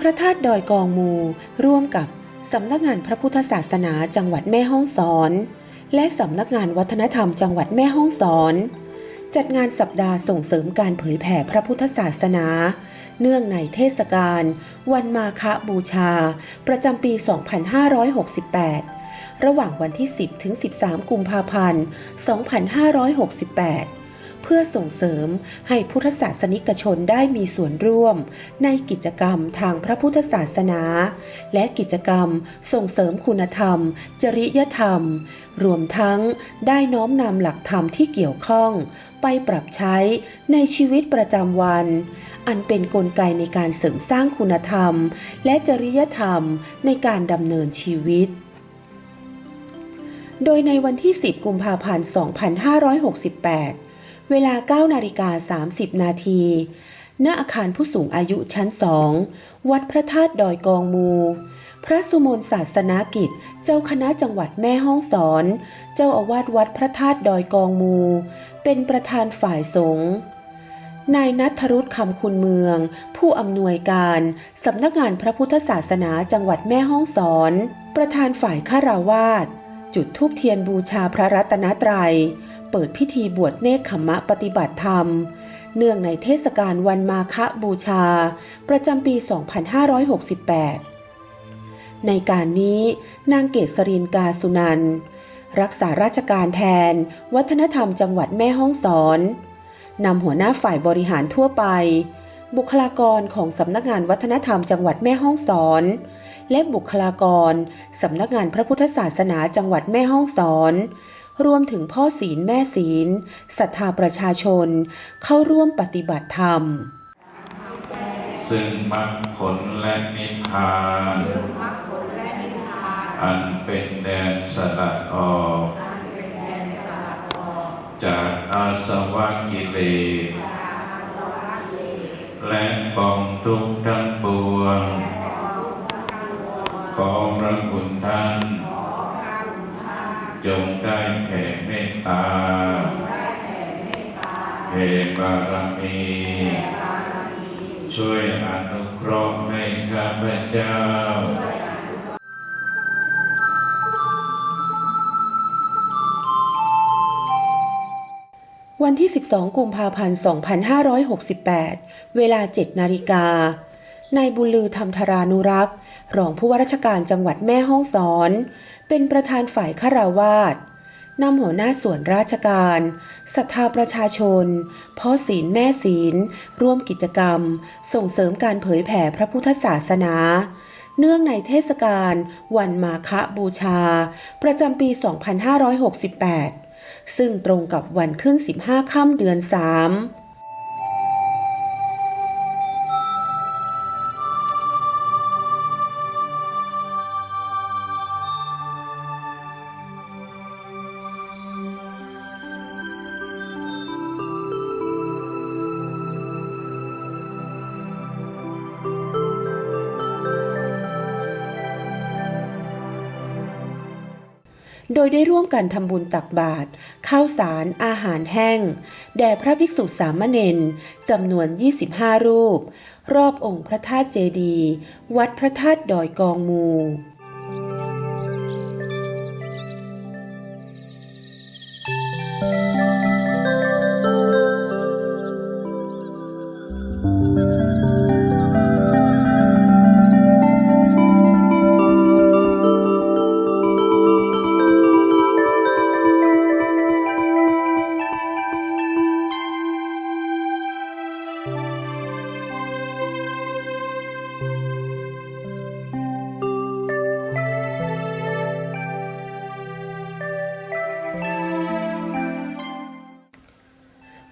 พระธาตุดอยกองมู ร่วมกับสำนักงานพระพุทธศาสนาจังหวัดแม่ฮ่องสอน และสำนักงานวัฒนธรรมจังหวัดแม่ฮ่องสอน จัดงานสัปดาห์ส่งเสริมการเผยแผ่พระพุทธศาสนา เนื่องในเทศกาลวันมาฆบูชา ประจำปี 2568 ระหว่างวันที่ 10 ถึง 13 กุมภาพันธ์ 2568 เพื่อส่งเสริมให้พุทธศาสนิกชนได้มีส่วนร่วม ในกิจกรรมทางพระพุทธศาสนา และกิจกรรมส่งเสริมคุณธรรม จริยธรรม รวมทั้งได้น้อมนำหลักธรรมที่เกี่ยวข้อง ไปปรับใช้ในชีวิตประจำวัน อันเป็นนกลไกในการเสริมสร้างคุณธรรม และจริยธรรมในการดำเนินชีวิตโดยในวันที่ 10 กุมภาพันธ์ 2568 เวลา9นาฬิกา30 นาทีณอาคารผู้สูงอายุชั้น2วัดพระธาตุดอยกองมู พระสุมนศาสนากิจ เจ้าคณะจังหวัดแม่ฮ่องสอน เจ้าอาวาสวัดพระธาตุดอยกองมู เป็นประธานฝ่ายสงฆ์นายนัทรุธคำคุณเมือง ผู้อำนวยการสำนักงานพระพุทธศาสนาจังหวัดแม่ฮ่องสอน ประธานฝ่ายฆราวาสจุดธูปเทียนบูชาพระรัตนตรัย เปิดพิธีบวชเนคขมะปฏิบัติธรรม เนื่องในเทศกาลวันมาฆบูชา ประจำปี 2568 ในการนี้นางเกษรินกาสุนัน รักษาราชการแทน วัฒนธรรมจังหวัดแม่ฮ่องสอนนำหัวหน้าฝ่ายบริหารทั่วไป บุคลากรของสำนักงานวัฒนธรรมจังหวัดแม่ฮ่องสอน และบุคลากรสำนักงานพระพุทธศาสนาจังหวัดแม่ฮ่องสอน รวมถึงพ่อศีลแม่ศีลศรัทธาประชาชน เข้าร่วมปฏิบัติธรรม ซึ่งมรรคผลและนิพพานอันเป็นแดนสลัดออก จากอาสวะกิเลสและกองทุกข์ทั้งปวง ขอพระคุณท่าน จงได้แผ่เมตตาแผ่บารมี ช่วยอนุเคราะห์ให้ข้าพเจ้าวันที่ 12 กุมภาพันธ์ 2568 เวลา 7 นาฬิกา นายบุญลือธรรมธารานุรักษ์ รองผู้ว่าราชการจังหวัดแม่ฮ่องสอน เป็นประธานฝ่ายฆราวาสนำหัวหน้าส่วนราชการศรัทธาประชาชนพ่อศีลแม่ศีล ร่วมกิจกรรม ส่งเสริมการเผยแผ่พระพุทธศาสนา เนื่องในเทศกาลวันมาฆบูชา ประจำปี 2568 ซึ่งตรงกับวันขึ้น 15 ค่ำเดือน 3 โดยได้ร่วมกันทำบุญตักบาตรข้าวสารอาหารแห้ง แด่พระภิกษุสามเณรจำนวน 25 รูป รอบองค์พระธาตุเจดีย์วัดพระธาตุดอยกองมู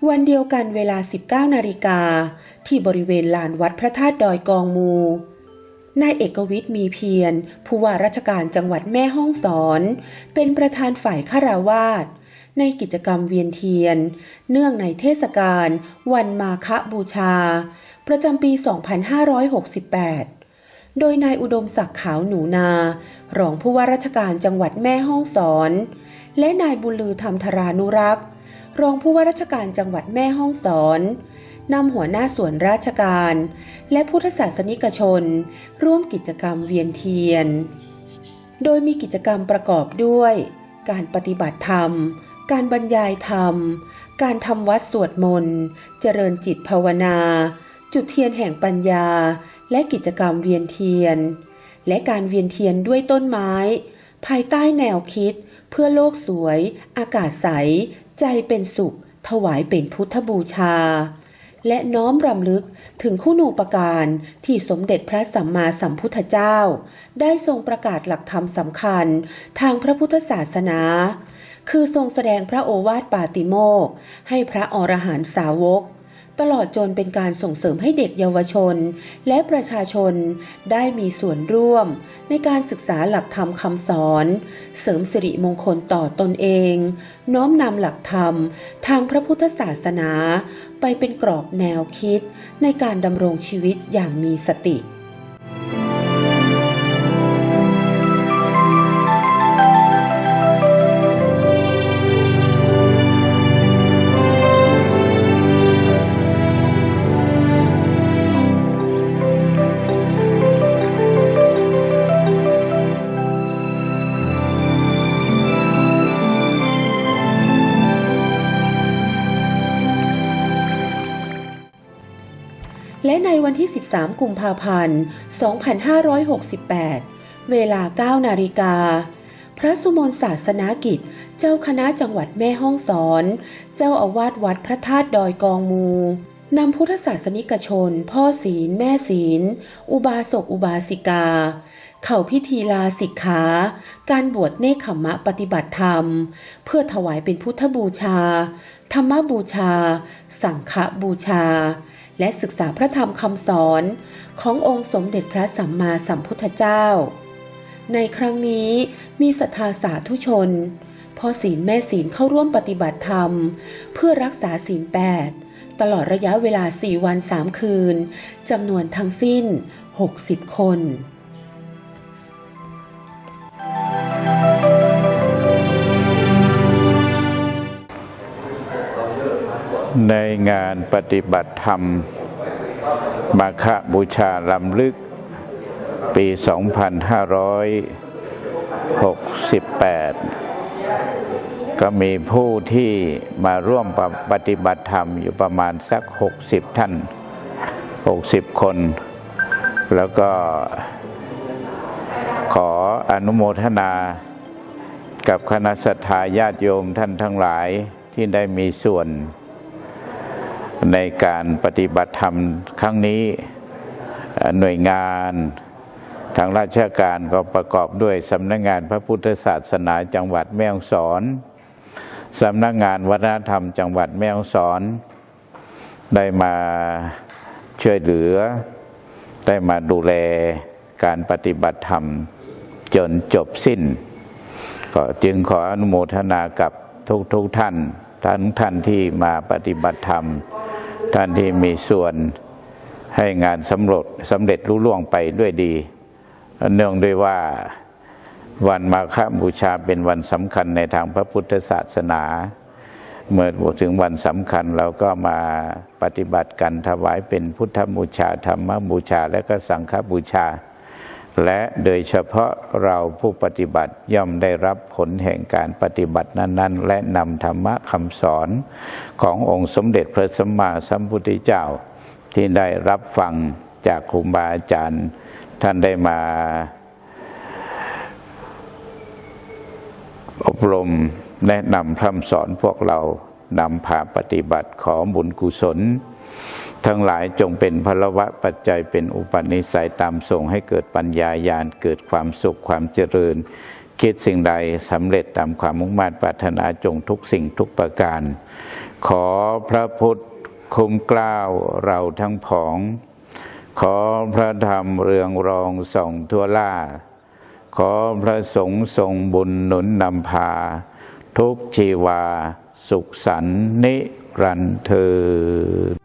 วันเดียวกันเวลา 19 นาฬิกา ที่บริเวณลานวัดพระธาตุดอยกองมู นายเอกวิทย์มีเพียร ผู้ว่าราชการจังหวัดแม่ฮ่องสอน เป็นประธานฝ่ายฆราวาสในกิจกรรมเวียนเทียน เนื่องในเทศกาลวันมาฆบูชา ประจำปี 2568 โดยนายอุดมศักดิ์ขาวหนูนา รองผู้ว่าราชการจังหวัดแม่ฮ่องสอน และนายบุญลือธรรมธารานุรักษ์ รองผู้ว่าราชการจังหวัดแม่ฮ่องสอนนำหัวหน้าส่วนราชการ และพุทธศาสนิกชน ร่วมกิจกรรมเวียนเทียน โดยมีกิจกรรมประกอบด้วย การปฏิบัติธรรม การบรรยายธรรม การทำวัดสวดมนต์ เจริญจิตภาวนา จุดเทียนแห่งปัญญา และกิจกรรมเวียนเทียน และการเวียนเทียนด้วยต้นไม้ ภายใต้แนวคิด เพื่อโลกสวย อากาศใส ใจเป็นสุข ถวายเป็นพุทธบูชา และน้อมรำลึกถึงคุณูปการที่สมเด็จพระสัมมาสัมพุทธเจ้า ได้ทรงประกาศหลักธรรมสำคัญทางพระพุทธศาสนา คือทรงแสดงพระโอวาทปาติโมกให้พระอรหันตสาวก ตลอดจนเป็นการส่งเสริมให้เด็กเยาวชน และประชาชนได้มีส่วนร่วม ในการศึกษาหลักธรรมคำสอน เสริมสิริมงคลต่อตนเอง น้อมนำหลักธรรม ทางพระพุทธศาสนา ไปเป็นกรอบแนวคิด ในการดำรงชีวิตอย่างมีสติ ในวันที่ 13 กุมภาพันธ์ 2568 เวลา 9 นาฬิกา พระสุมนศาสนากิจ เจ้าคณะจังหวัดแม่ฮ่องสอน เจ้าอาวาสวัดพระธาตุดอยกองมูนำพุทธศาสนิกชน พ่อศีล แม่ศีล อุบาสกอุบาสิกา เข้าพิธีลาสิกขา การบวชเนคขมมะปฏิบัติธรรม เพื่อถวายเป็นพุทธบูชา ธรรมบูชา สังฆบูชา และศึกษาพระธรรมคำสอนขององค์สมเด็จพระสัมมาสัมพุทธเจ้า ในครั้งนี้มีศรัทธาสาธุชนพ่อศีลแม่ศีลเข้าร่วมปฏิบัติธรรม เพื่อรักษาศีลแปดตลอดระยะเวลา 4 วัน 3 คืนจำนวนทั้งสิ้น 60 คน ในงานปฏิบัติธรรม มาฆบูชาลำลึก ปี 2568 ก็มีผู้ที่มาร่วมปฏิบัติธรรมอยู่ประมาณสัก 60 ท่าน 60 คน แล้วก็ขออนุโมทนา กับคณะสัตยาญาติโยมท่านทั้งหลายที่ได้มีส่วน ในการปฏิบัติธรรมครั้งนี้หน่วยงานทางราชการก็ประกอบด้วยสำนักงานพระพุทธศาสนาจังหวัดแม่ฮ่องสอนสำนักงานวัฒนธรรมจังหวัดแม่ฮ่องสอน ได้มาช่วยเหลือ ได้มาดูแลการปฏิบัติธรรมจนจบสิ้น ก็จึงขออนุโมทนากับทุกทุกๆท่านท่านท่านที่มาปฏิบัติธรรม ท่านที่มีส่วนให้งานสำเร็จสำเร็จรุ่ล่วงไปด้วยดี เนื่องด้วยว่าวันมาฆบูชาเป็นวันสำคัญในทางพระพุทธศาสนา เมื่อถึงวันสำคัญเราก็มาปฏิบัติกันถวายเป็นพุทธบูชาธรรมบูชาและก็สังฆบูชา และโดยเฉพาะเราผู้ปฏิบัติย่อมได้รับผลแห่งการปฏิบัตินั้น ๆ และนำธรรมะคำสอนขององค์สมเด็จพระสัมมาสัมพุทธเจ้า ที่ได้รับฟังจากครูบาอาจารย์ ท่านได้มาอบรมแนะนำพร่ำสอนพวกเรานำพาปฏิบัติขอบุญกุศล ทั้งหลายจงเป็นพลวะปัจจัยเป็นอุปนิสัยตามส่งให้เกิดปัญญาญาณเกิดความสุขความเจริญ คิดสิ่งใดสำเร็จตามความมุ่งมั่นปรารถนาจงทุกสิ่งทุกประการ ขอพระพุทธคุ้มกล้าวเราทั้งผอง ขอพระธรรมเรืองรองส่องทั่วล่า ขอพระสงฆ์ทรงบุญหนุนนำพา ทุกชีวา สุขสันนิรันเธอ